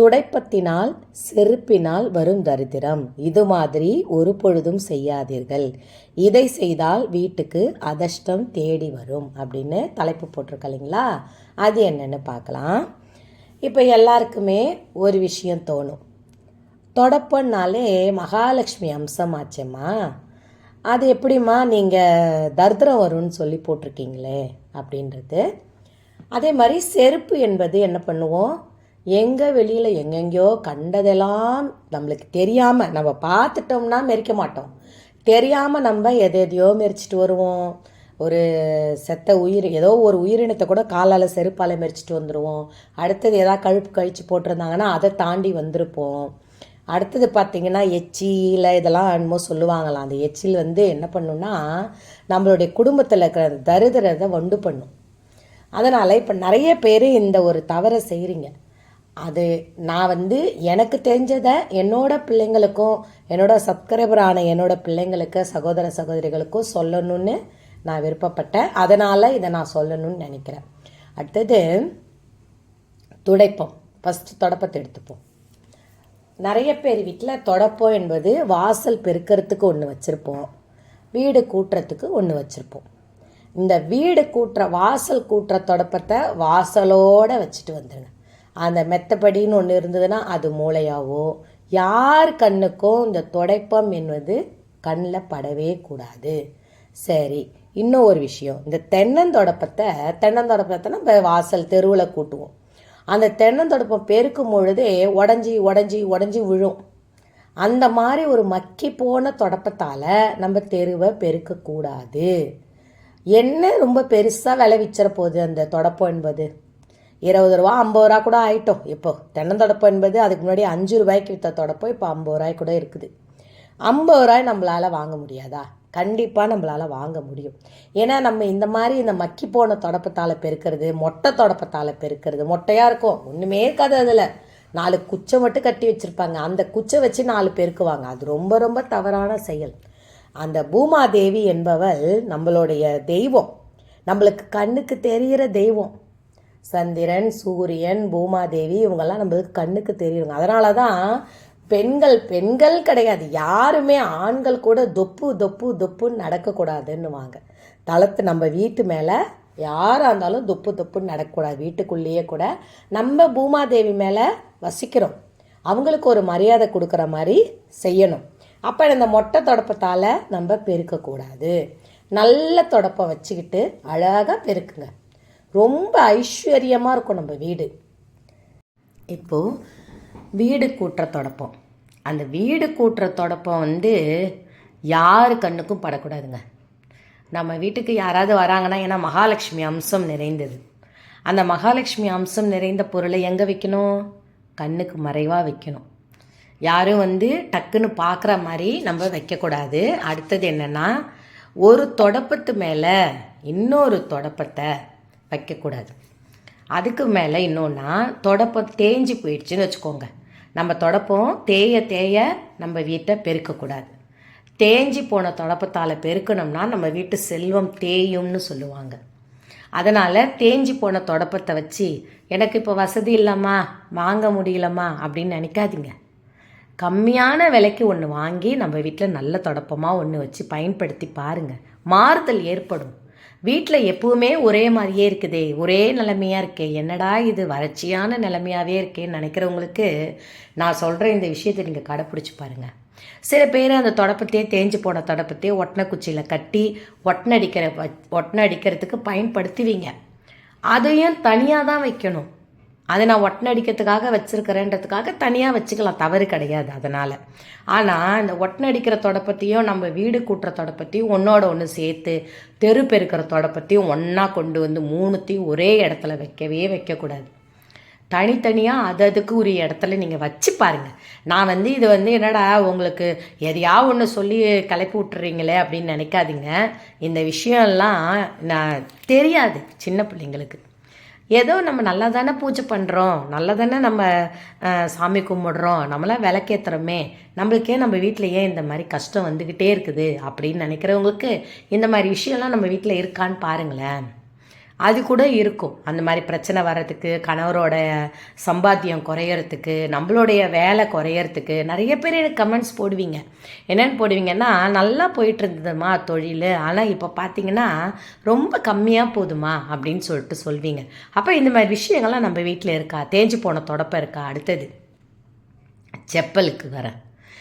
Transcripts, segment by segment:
துடைப்பத்தினால் செருப்பினால் வரும் தரித்திரம். இது மாதிரி ஒரு பொழுதும் செய்யாதீர்கள். இதை செய்தால் வீட்டுக்கு அதிர்ஷ்டம் தேடி வரும் அப்படின்னு தலைப்பு போட்டிருக்கலைங்களா அது என்னென்னு பார்க்கலாம். இப்போ எல்லாருக்குமே ஒரு விஷயம் தோணும். தொடப்பன்னாலே மகாலட்சுமி அம்சம் ஆச்சேம்மா அது எப்படிம்மா நீங்கள் தரித்திரம் வரும்னு சொல்லி போட்டிருக்கீங்களே அப்படின்றது. அதே மாதிரி செருப்பு என்பது என்ன பண்ணுவோம்? எங்கே வெளியில் எங்கெங்கேயோ கண்டதெல்லாம் நம்மளுக்கு தெரியாமல் நம்ம பார்த்துட்டோம்னா மெரிக்க மாட்டோம். தெரியாமல் நம்ம எதை எதையோ மெரிச்சிட்டு வருவோம். ஒரு செத்த உயிர் ஏதோ ஒரு உயிரினத்தை கூட காலால் செருப்பால் மெரிச்சிட்டு வந்துடுவோம் அடுத்தது ஏதாவது கழுப்பு கழித்து போட்டிருந்தாங்கன்னா அதை தாண்டி வந்திருப்போம். அடுத்தது பார்த்திங்கன்னா எச்சியில் இதெல்லாம் என்னமோ சொல்லுவாங்களாம். அந்த எச்சில் வந்து என்ன பண்ணுன்னா நம்மளுடைய குடும்பத்தில் இருக்கிற தரிதிரத்தை வண்டு பண்ணும். அதனால் இப்போ நிறைய பேர் இந்த ஒரு தவறை செய்கிறீங்க அது நான் வந்து எனக்கு தெரிஞ்சதை என்னோட பிள்ளைங்களுக்கும் என்னோட சப்ஸ்கிரைபர் ஆன என்னோட பிள்ளைங்களுக்கு சகோதர சகோதரிகளுக்கும் சொல்லணும்னு நான் விருப்பப்பட்டேன். அதனால் இதை நான் சொல்லணும்னு நினைக்கிறேன். அடுத்தது துடைப்பம். ஃபஸ்ட்டு தொடப்பத்தை எடுத்துப்போம். நிறைய பேர் வீட்டில் தொடப்பம் என்பது வாசல் பெருக்கிறதுக்கு ஒன்று வச்சுருப்போம். வீடு கூட்டுறதுக்கு ஒன்று வச்சுருப்போம். இந்த வீடு கூட்டுற வாசல் கூட்டுற தொடப்பத்தை வாசலோடு வச்சுட்டு வந்துடுங்க அந்த மெத்தப்படின்னு ஒன்று இருந்ததுன்னா அது மூளையாவோ. யார் கண்ணுக்கும் இந்த துடைப்பம் என்பது கண்ணில் படவே கூடாது. சரி இன்னும் ஒரு விஷயம். இந்த தென்னந்தொடப்பத்தை தென்னந்தொடப்பத்தை நம்ம வாசல் தெருவில் கூட்டுவோம். அந்த தென்னந்தொடப்பம் பெருக்கும் பொழுதே உடஞ்சி உடஞ்சி உடஞ்சி விழும். அந்த மாதிரி ஒரு மக்கி போன தொடப்பத்தால் நம்ம தெருவை பெருக்கக்கூடாது என்ன ரொம்ப பெருசாக விளைவிச்சிட போகுது அந்த தொடப்பம் என்பது? இருபது ரூபா ஐம்பது ரூபா கூட ஆயிட்டோம். இப்போ தென்னந்தொடப்பு என்பது அதுக்கு முன்னாடி அஞ்சு ரூபாய்க்கு விற்ற தொடப்போ இப்போ ஐம்பது ரூபாய் கூட இருக்குது. ஐம்பது ரூபாய் நம்மளால் வாங்க முடியாதா? கண்டிப்பாக நம்மளால் வாங்க முடியும். ஏன்னா நம்ம இந்த மாதிரி இந்த மக்கி போன தொடப்பத்தால் பெருக்கிறது மொட்டை தொடப்பத்தால் பெருக்கிறது மொட்டையாக இருக்கும். ஒன்றுமே இருக்காது அதில். நாலு குச்சை மட்டும் கட்டி வச்சுருப்பாங்க. அந்த குச்சை வச்சு நாலு பெருக்குவாங்க. அது ரொம்ப ரொம்ப தவறான செயல். அந்த பூமாதேவி என்பவள் நம்மளுடைய தெய்வம். நம்மளுக்கு கண்ணுக்கு தெரிகிற தெய்வம். சந்திரன் சூரியன் பூமாதேவி இவங்கெல்லாம் நம்மளுக்கு கண்ணுக்கு தெரியுங்க. அதனால தான் பெண்கள் பெண்கள் கிடையாது. யாருமே ஆண்கள் கூட தொப்பு தொப்பு தொப்புன்னு நடக்கக்கூடாதுன்னுவாங்க. தளத்து நம்ம வீட்டு மேலே யாராக இருந்தாலும் தொப்பு தொப்புன்னு நடக்கக்கூடாது. வீட்டுக்குள்ளேயே கூட நம்ம பூமாதேவி மேலே வசிக்கிறோம். அவங்களுக்கு ஒரு மரியாதை கொடுக்குற மாதிரி செய்யணும். அப்போ இந்த மொட்டை தொடப்பத்தால் நம்ம பெருக்கக்கூடாது. நல்ல தொடப்பம் வச்சுக்கிட்டு அழகாக பெருக்குங்க. ரொம்ப ஐஸ்வர்யமாக இருக்கும் நம்ம வீடு. இப்போது வீடு கூட்டுற தொடப்பம். அந்த வீடு கூட்டுற தொடப்பம் வந்து யார் கண்ணுக்கும் படக்கூடாதுங்க. நம்ம வீட்டுக்கு யாராவது வராங்கன்னா ஏன்னா மகாலட்சுமி அம்சம் நிறைந்தது. அந்த மகாலட்சுமி அம்சம் நிறைந்த பொருளை எங்கே வைக்கணும்? கண்ணுக்கு மறைவாக வைக்கணும். யாரும் வந்து டக்குன்னு பார்க்குற மாதிரி நம்ம வைக்கக்கூடாது. அடுத்தது என்னென்னா ஒரு தொடப்பத்து மேலே இன்னொரு தொடப்பத்தை வைக்கக்கூடாது. அதுக்கு மேலே இன்னொன்னா தொடப்பம் தேஞ்சு போயிடுச்சுன்னு வச்சுக்கோங்க. நம்ம தொடப்பம் தேய தேய நம்ம வீட்டை பெருக்கக்கூடாது. தேஞ்சி போன தொடப்பத்தால் பெருக்கணும்னா நம்ம வீட்டு செல்வம் தேயும்னு சொல்லுவாங்க. அதனால் தேஞ்சி போன தொடப்பத்தை வச்சு எனக்கு இப்போ வசதி இல்லைம்மா வாங்க முடியலம்மா அப்படின்னு நினைக்காதீங்க. கம்மியான விலைக்கு ஒன்று வாங்கி நம்ம வீட்டில் நல்ல தொடப்பமாக ஒன்று வச்சு பயன்படுத்தி பாருங்கள் மாறுதல் ஏற்படும். வீட்டில் எப்பவுமே ஒரே மாதிரியே இருக்குதே ஒரே நிலைமையாக இருக்கே. என்னடா இது வறட்சியான நிலைமையாகவே இருக்கேன்னு நினைக்கிறவங்களுக்கு நான் சொல்கிற இந்த விஷயத்தை நீங்கள் கடைப்பிடிச்சி பாருங்கள் சில பேர் அந்த தொடப்பத்தையே தேஞ்சு போன தொடப்பத்தையே ஒட்டனை குச்சியில் கட்டி ஒட்டனை அடிக்கிற ஒட்டனை அடிக்கிறதுக்கு பயன்படுத்துவீங்க. அதையும் தனியாக தான் வைக்கணும். அதை நான் ஒட்டனை அடிக்கிறதுக்காக வச்சுருக்கிறேன்றதுக்காக தனியாக வச்சுக்கலாம் தவறு கிடையாது அதனால். ஆனால் இந்த ஒட்டனை அடிக்கிற தொடப்பத்தையும் நம்ம வீடு கூட்டுற தொடப்பத்தையும் ஒன்றோட ஒன்று சேர்த்து தெரு பெருக்கிற தொடப்பத்தையும் ஒன்றா கொண்டு வந்து மூணுத்தையும் ஒரே இடத்துல வைக்கவே வைக்கக்கூடாது. தனித்தனியாக அது அதுக்கு உரிய இடத்துல நீங்கள் வச்சு பாருங்கள் நான் வந்து இது வந்து என்னடா உங்களுக்கு எதையா ஒன்று சொல்லி கிளப்பி விட்டுறீங்களே அப்படின்னு நினைக்காதீங்க. இந்த விஷயம்லாம் நான் தெரியாது சின்ன பிள்ளைங்களுக்கு. ஏதோ நம்ம நல்லா தானே பூஜை பண்ணுறோம் நல்லா தானே நம்ம சாமி கும்பிடுறோம் நம்மளாம் விளக்கேற்றுறோமே நம்மளுக்கே நம்ம வீட்டில் ஏன் இந்த மாதிரி கஷ்டம் வந்துக்கிட்டே இருக்குது அப்படின்னு நினைக்கிறவங்களுக்கு இந்த மாதிரி விஷயம்லாம் நம்ம வீட்டில் இருக்கான்னு பாருங்களேன். அது கூட இருக்கும். அந்த மாதிரி பிரச்சனை வர்றதுக்கு கணவரோட சம்பாத்தியம் குறையறதுக்கு நம்மளுடைய வேலை குறையறதுக்கு நிறைய பேர் எனக்கு கமெண்ட்ஸ் போடுவீங்க. என்னென்னு போடுவீங்கன்னா நல்லா போயிட்டு இருந்ததுமா தொழில் ஆனால் இப்போ பார்த்தீங்கன்னா ரொம்ப கம்மியாக போதுமா அப்படின்னு சொல்லிட்டு சொல்வீங்க. அப்போ இந்த மாதிரி விஷயங்கள்லாம் நம்ம வீட்டில் இருக்கா? தேஞ்சு போன தொடப்பம் இருக்கா? அடுத்தது செப்பலுக்கு வரேன்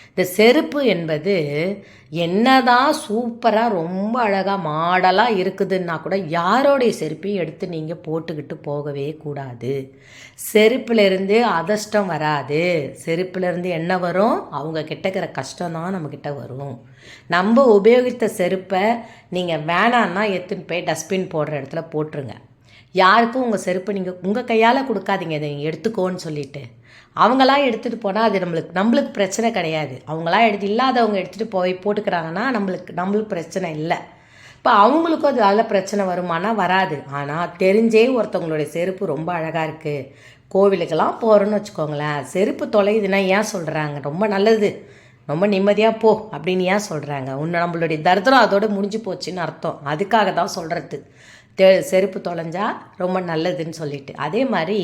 இந்த செருப்பு என்பது என்னதான் சூப்பராக ரொம்ப அழகாக மாடலாக இருக்குதுன்னா கூட யாரோடைய செருப்பையும் எடுத்து நீங்கள் போட்டுக்கிட்டு போகவே கூடாது. செருப்புலேருந்து அதஷ்டம் வராது. செருப்புலேருந்து என்ன வரும்? அவங்க கிட்டக்கிற இருக்கிற கஷ்டம் தான் நம்மக்கிட்ட வரும். நம்ம உபயோகித்த செருப்பை நீங்கள் வேணான்னா எடுத்துன்னு போய் டஸ்ட்பின் போடுற இடத்துல போட்டுருங்க. யாருக்கும் உங்கள் செருப்பு நீங்கள் உங்கள் கையால் கொடுக்காதீங்க. இதை நீங்கள் எடுத்துக்கோன்னு சொல்லிட்டு. அவங்களாம் எடுத்துகிட்டு போனால் அது நம்மளுக்கு நம்மளுக்கு பிரச்சனை கிடையாது. அவங்களாம் எடுத்து இல்லாதவங்க எடுத்துகிட்டு போய் போட்டுக்கிறாங்கன்னா நம்மளுக்கு நம்மளுக்கு பிரச்சனை இல்லை. இப்போ அவங்களுக்கும் அது அதில் பிரச்சனை வருமானா வராது. ஆனால் தெரிஞ்சே ஒருத்தவங்களுடைய செருப்பு ரொம்ப அழகாக இருக்குது கோவிலுக்கெல்லாம் போகிறோன்னு வச்சுக்கோங்களேன். செருப்பு தொலையுதுன்னா ஏன் சொல்கிறாங்க ரொம்ப நல்லது. ரொம்ப நிம்மதியாக போ அப்படின்னு ஏன் சொல்கிறாங்க உன்னை நம்மளுடைய தரித்திரம் அதோடு முடிஞ்சு போச்சுன்னு அர்த்தம். அதுக்காக தான் சொல்கிறது தெ செருப்பு தொலைஞ்சா ரொம்ப நல்லதுன்னு சொல்லிட்டு. அதே மாதிரி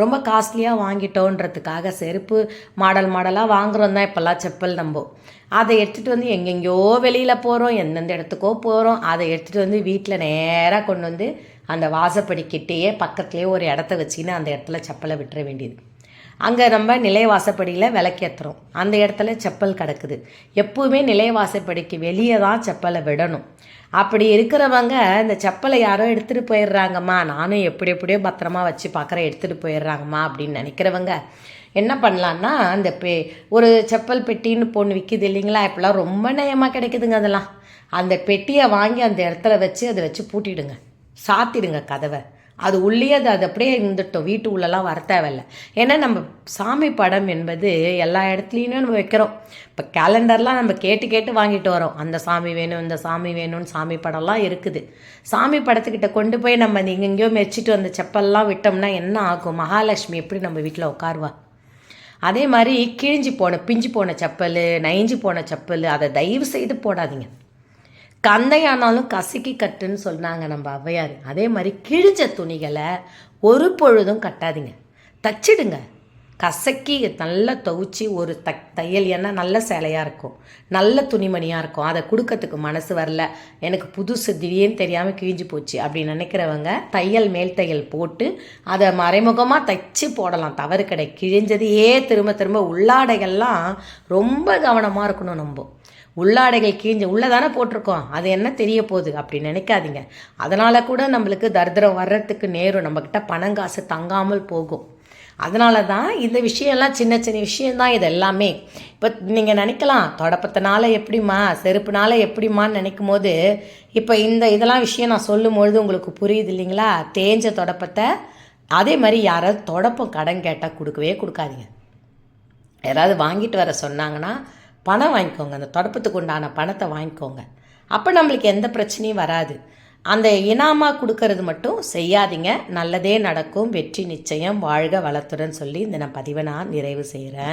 ரொம்ப காஸ்ட்லியாக வாங்கிட்டோன்றதுக்காக செருப்பு மாடல் மாடலாக வாங்குறோம் தான் இப்போல்லாம் செப்பல் நம்ம. அதை எடுத்துகிட்டு வந்து எங்கெங்கேயோ வெளியில் போகிறோம் எந்தெந்த இடத்துக்கோ போகிறோம் அதை எடுத்துகிட்டு வந்து வீட்டில் நேராக கொண்டு வந்து அந்த வாசப்படிக்கிட்டேயே பக்கத்துலேயே ஒரு இடத்த வச்சுக்கின்னு அந்த இடத்துல செப்பலை விட்டுற வேண்டியது. அங்கே நம்ம நிலைவாசப்படியில் விளக்கேற்றுறோம் அந்த இடத்துல செப்பல் கிடக்குது. எப்பவுமே நிலைவாசப்படிக்கு வெளியே தான் செப்பலை விடணும். அப்படி இருக்கிறவங்க இந்த செப்பலை யாரோ எடுத்துகிட்டு போயிடுறாங்கம்மா நானும் எப்படி எப்படியோ பத்திரமா வச்சு பார்க்குறேன் எடுத்துகிட்டு போயிடுறாங்கம்மா அப்படின்னு நினைக்கிறவங்க என்ன பண்ணலான்னா அந்த பெ ஒரு செப்பல் பெட்டின்னு பொண்ணு விற்கிது இல்லைங்களா இப்போலாம் ரொம்ப நயமாக கிடைக்குதுங்க அதெல்லாம். அந்த பெட்டியை வாங்கி அந்த இடத்துல வச்சு அதை வச்சு பூட்டிடுங்க. சாத்திடுங்க கதவை. அது உள்ளே அது அது அப்படியே இருந்துட்டோம். வீட்டு உள்ளெல்லாம் வர தேவையில்ல. ஏன்னா நம்ம சாமி படம் என்பது எல்லா இடத்துலையுமே நம்ம வைக்கிறோம். இப்போ கேலண்டர்லாம் நம்ம கேட்டு கேட்டு வாங்கிட்டு வரோம். அந்த சாமி வேணும் இந்த சாமி வேணும்னு சாமி படம்லாம் இருக்குது. சாமி படத்துக்கிட்ட கொண்டு போய் நம்ம நீங்க எங்கேயோ மெச்சிட்டு அந்த செப்பல்லாம் விட்டோம்னா என்ன ஆகும்? மகாலட்சுமி எப்படி நம்ம வீட்டில் உட்காருவா? அதே மாதிரி கிழிஞ்சு போன பிஞ்சு போன செப்பல் நைஞ்சு போன செப்பல் அதை தயவு செய்து போடாதீங்க. கந்தையானாலும் கசக்கி கட்டுன்னு சொன்னாங்க நம்ம ஔவையார். அதே மாதிரி கிழிஞ்ச துணிகளை ஒரு பொழுதும் கட்டாதீங்க. தச்சிடுங்க. கசக்கி நல்லா துவைச்சி ஒரு த தையல் ஏன்னா நல்ல சேலையாக இருக்கும். நல்ல துணிமணியாக இருக்கும். அதை கொடுக்கறதுக்கு மனசு வரல. எனக்கு புதுசு திடீர்னு தெரியாமல் கிழிஞ்சு போச்சு அப்படின்னு நினைக்கிறவங்க தையல் மேல் தையல் போட்டு அதை மறைமுகமாக தைச்சு போடலாம். தவறு கிடை கிழிஞ்சதையே திரும்ப திரும்ப உள்ளாடைகள்லாம் ரொம்ப கவனமாக இருக்கணும் நம்ம. உள்ளாடைகள் கீஞ்சு உள்ளே தானே போட்டிருக்கோம். அது என்ன தெரிய போகுது அப்படி நினைக்காதீங்க. அதனால் கூட நம்மளுக்கு தரித்திரம் வர்றதுக்கு நேரும் நம்மக்கிட்ட பணம் காசு தங்காமல் போகும். அதனால தான் இந்த விஷயம்லாம் சின்ன சின்ன விஷயந்தான் இது எல்லாமே இப்போ நீங்கள் நினைக்கலாம் தொடப்பத்தினால எப்படிம்மா செருப்புனால எப்படிம்மான்னு நினைக்கும் போது இப்போ இந்த இதெல்லாம் விஷயம் நான் சொல்லும் பொழுது உங்களுக்கு புரியுது இல்லைங்களா? தேஞ்ச தொடப்பத்தை அதே மாதிரி யாராவது தொடப்பம் கடன் கேட்டால் கொடுக்கவே கொடுக்காதீங்க. யாராவது வாங்கிட்டு வர சொன்னாங்கன்னா பணம் வாங்கிக்கோங்க. அந்த தொடப்பத்துக்கு உண்டான பணத்தை வாங்கிக்கோங்க. அப்போ நம்மளுக்கு எந்த பிரச்சனையும் வராது. அந்த இனாமாக கொடுக்கறது மட்டும் செய்யாதீங்க. நல்லதே நடக்கும். வெற்றி நிச்சயம். வாழ்க வளத்துடன் சொல்லி இந்த நான் பதிவை நான் நிறைவு செய்கிறேன்